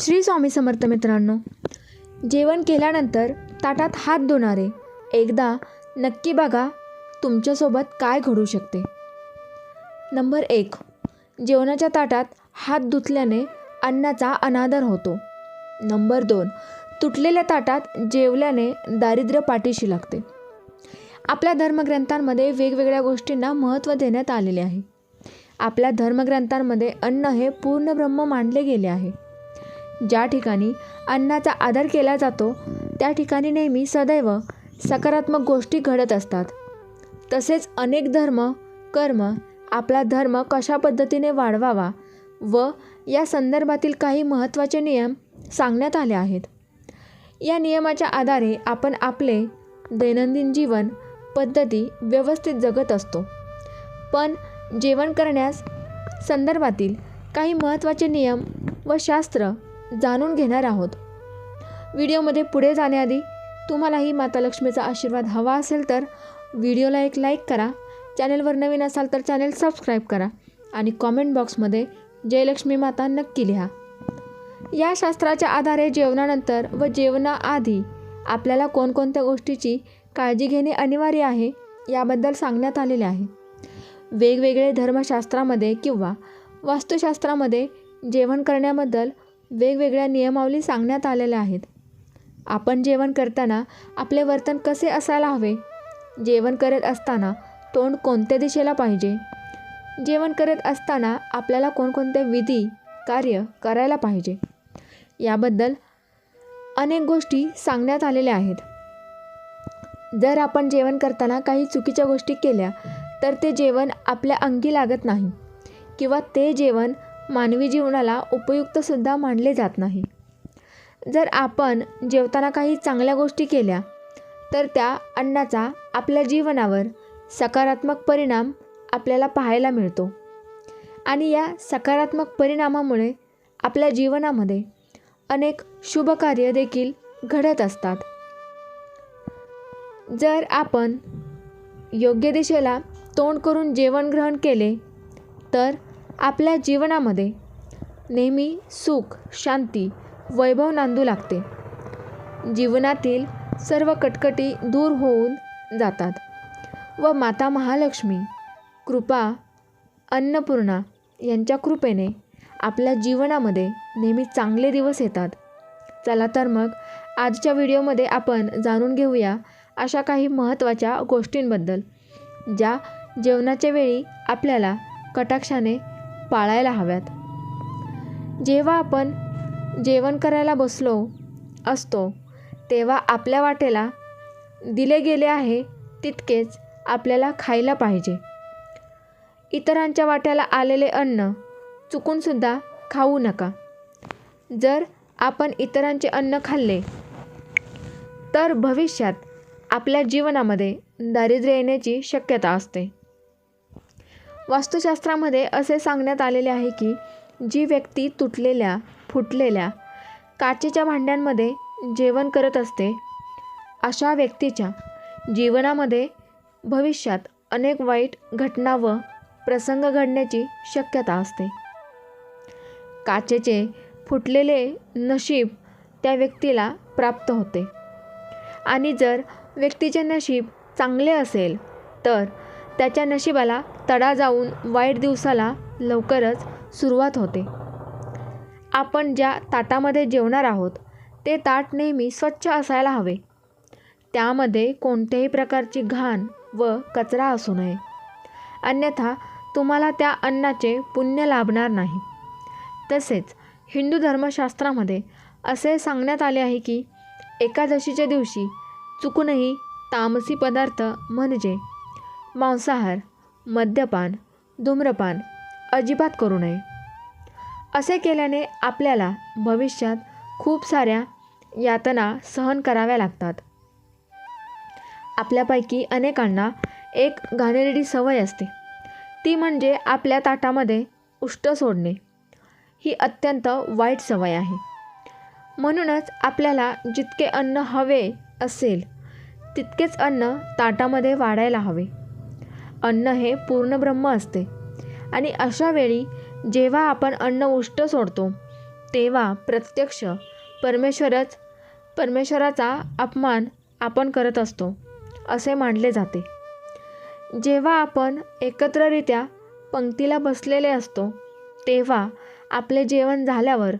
श्री स्वामी समर्थ मित्रांनो जेवण केल्यानंतर ताटात हात धुणारे एकदा नक्की बघा तुमच्यासोबत काय घडू शकते. नंबर एक जेवणाच्या ताटात हात धुतल्याने अन्नाचा अनादर होतो. नंबर दोन तुटलेल्या ताटात जेवल्याने दारिद्र्य पाठीशी लागते. आपल्या धर्मग्रंथांमध्ये वेगवेगळ्या गोष्टींना महत्त्व देण्यात आलेले आहे. आपल्या धर्मग्रंथांमध्ये अन्न हे पूर्ण ब्रह्म मानले गेले आहे. ज्या ठिकाणी अन्नाचा आदर केला जातो त्या ठिकाणी नेहमी सदैव सकारात्मक गोष्टी घडत असतात. तसेच अनेक धर्म कर्म आपला धर्म कशा पद्धतीने वाढवावा व या संदर्भातील काही महत्त्वाचे नियम सांगण्यात आले आहेत. या नियमाच्या आधारे आपण आपले दैनंदिन जीवन पद्धती व्यवस्थित जगत असतो. पण जेवण करण्यास संदर्भातील काही महत्त्वाचे नियम व शास्त्र जाणून घेणार आहोत. व्हिडिओमध्ये पुढे जाण्याआधी तुम्हालाही माता लक्ष्मीचा आशीर्वाद हवा असेल तर व्हिडिओला एक लाईक करा. चॅनलवर नवीन असाल तर चॅनल सबस्क्राईब करा आणि कॉमेंट बॉक्समध्ये जयलक्ष्मी माता नक्की लिहा. या शास्त्राच्या आधारे जेवणानंतर व जेवणाआधी आपल्याला कोणकोणत्या गोष्टीची काळजी घेणे अनिवार्य आहे याबद्दल सांगण्यात आलेले आहे. वेगवेगळे धर्मशास्त्रामध्ये किंवा वास्तुशास्त्रामध्ये जेवण करण्याबद्दल वेगवेगळ्या नियमावली सांगण्यात आलेल्या आहेत. आपण जेवण करताना आपले वर्तन कसे असायला हवे? जेवण करत असताना तोंड कोणत्या दिशेला पाहिजे? जेवण करत असताना आपल्याला कोणकोणते विधी कार्य करायला पाहिजे? याबद्दल अनेक गोष्टी सांगण्यात आलेल्या आहेत. जर आपण जेवण करताना काही चुकीच्या गोष्टी केल्या तर ते जेवण आपल्या अंगी लागत नाही किंवा ते जेवण मानवी जीवनाला उपयुक्तसुद्धा मानले जात नाही. जर आपण जेवताना काही चांगल्या गोष्टी केल्या तर त्या अन्नाचा आपल्या जीवनावर सकारात्मक परिणाम आपल्याला पाहायला मिळतो. आणि या सकारात्मक परिणामामुळे आपल्या जीवनामध्ये अनेक शुभकार्य देखील घडत असतात. जर आपण योग्य दिशेला तोंड करून जेवण ग्रहण केले तर आपल्या जीवनामध्ये नेहमी सुख शांती वैभव नांदू लागते. जीवनातील सर्व कटकटी दूर होऊन जातात व माता महालक्ष्मी कृपा अन्नपूर्णा यांच्या कृपेने आपल्या जीवनामध्ये नेहमी चांगले दिवस येतात. चला तर मग आजच्या व्हिडिओमध्ये आपण जाणून घेऊया अशा काही महत्त्वाच्या गोष्टींबद्दल ज्या जेवणाच्या वेळी आपल्याला कटाक्षाने पाळायला हव्यात. जेव्हा आपण जेवण करायला बसलो असतो तेव्हा आपल्या वाटेला दिले गेले आहे तितकेच आपल्याला खायला पाहिजे. इतरांच्या वाट्याला आलेले अन्न चुकूनसुद्धा खाऊ नका. जर आपण इतरांचे अन्न खाल्ले तर भविष्यात आपल्या जीवनामध्ये दारिद्र्य येण्याची शक्यता असते. वास्तुशास्त्रामध्ये असे सांगण्यात आलेले आहे की जी व्यक्ती तुटलेल्या फुटलेल्या काचेच्या भांड्यांमध्ये जेवण करत असते अशा व्यक्तीच्या जीवनामध्ये भविष्यात अनेक वाईट घटना व प्रसंग घडण्याची शक्यता असते. काचेचे फुटलेले नशीब त्या व्यक्तीला प्राप्त होते. आणि जर व्यक्तीचे नशीब चांगले असेल तर त्याच्या नशिबाला तडा जाऊन वाईट दिवसाला लवकरच सुरुवात होते. आपण ज्या ताटामध्ये जेवणार आहोत ते ताट नेहमी स्वच्छ असायला हवे. त्यामध्ये कोणत्याही प्रकारची घाण व कचरा असू नये. अन्यथा तुम्हाला त्या अन्नाचे पुण्य लाभणार नाही. तसेच हिंदू धर्मशास्त्रामध्ये असे सांगण्यात आले आहे की एकादशीच्या दिवशी चुकूनही तामसी पदार्थ म्हणजे मांसाहार मद्यपान धूम्रपान अजिबात करू नये. असे केल्याने आपल्याला भविष्यात खूप साऱ्या यातना सहन कराव्या लागतात. आपल्यापैकी अनेकांना एक घाणेरडी सवय असते. ती म्हणजे आपल्या ताटामध्ये उष्ट सोडणे. ही अत्यंत वाईट सवय आहे. म्हणूनच आपल्याला जितके अन्न हवे असेल तितकेच अन्न ताटामध्ये वाढायला हवे. अन्न हे पूर्ण ब्रह्म असते. आणि अशा वेळी जेव्हा आपण अन्न उष्ट सोडतो तेव्हा प्रत्यक्ष परमेश्वरच परमेश्वराचा अपमान आपण करत असतो असे मानले जाते. जेव्हा आपण एकत्ररित्या पंक्तीला बसलेले असतो तेव्हा आपले जेवण झाल्यावर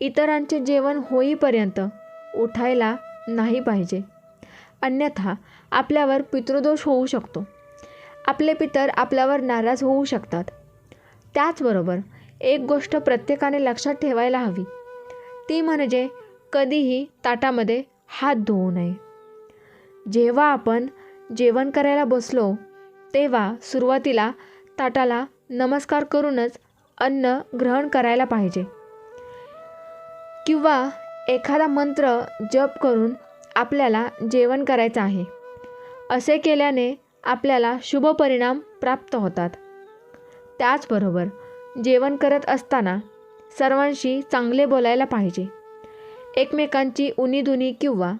इतरांचे जेवण होईपर्यंत उठायला नाही पाहिजे. अन्यथा आपल्यावर पितृदोष होऊ शकतो. आपले पितर आपल्यावर नाराज होऊ शकतात. त्याचबरोबर एक गोष्ट प्रत्येकाने लक्षात ठेवायला हवी. ती म्हणजे कधीही ताटामध्ये हात धुवू नये. जेव्हा आपण जेवण करायला बसलो तेव्हा सुरुवातीला ताटाला नमस्कार करूनच अन्न ग्रहण करायला पाहिजे. किंवा एखादा मंत्र जप करून आपल्याला जेवण करायचं आहे. असे केल्याने आपल्याला शुभ परिणाम प्राप्त होतात. त्याचबरोबर जेवण करत असताना सर्वांशी चांगले बोलायला पाहिजे. एकमेकांची उनीदुनी किंवा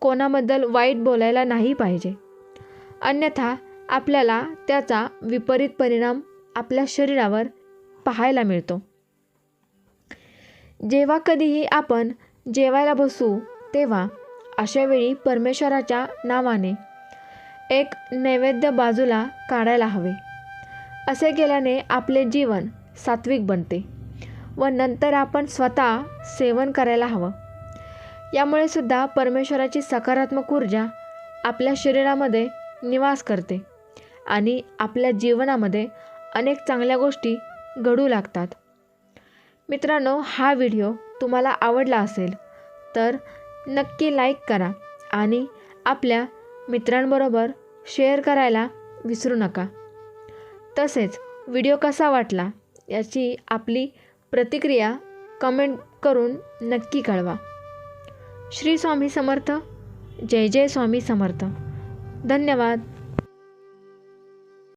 कोणाबद्दल वाईट बोलायला नाही पाहिजे. अन्यथा आपल्याला त्याचा विपरीत परिणाम आपल्या शरीरावर पाहायला मिळतो. जेव्हा कधीही आपण जेवायला बसू तेव्हा अशावेळी परमेश्वराच्या नावाने एक नैवेद्य बाजूला काढायला हवे. असे केल्याने आपले जीवन सात्विक बनते व नंतर आपण स्वतः सेवन करायला हवं. यामुळे सुद्धा परमेश्वराची सकारात्मक ऊर्जा आपल्या शरीरामध्ये निवास करते आणि आपल्या जीवनामध्ये अनेक चांगल्या गोष्टी घडू लागतात. मित्रांनो हा व्हिडिओ तुम्हाला आवडला असेल तर नक्की लाईक करा आणि आपल्या मित्रांबरोबर शेअर करायला विसरू नका. तसेच व्हिडिओ कसा वाटला याची आपली प्रतिक्रिया कमेंट करून नक्की कळवा. श्री स्वामी समर्थ. जय जय स्वामी समर्थ. धन्यवाद.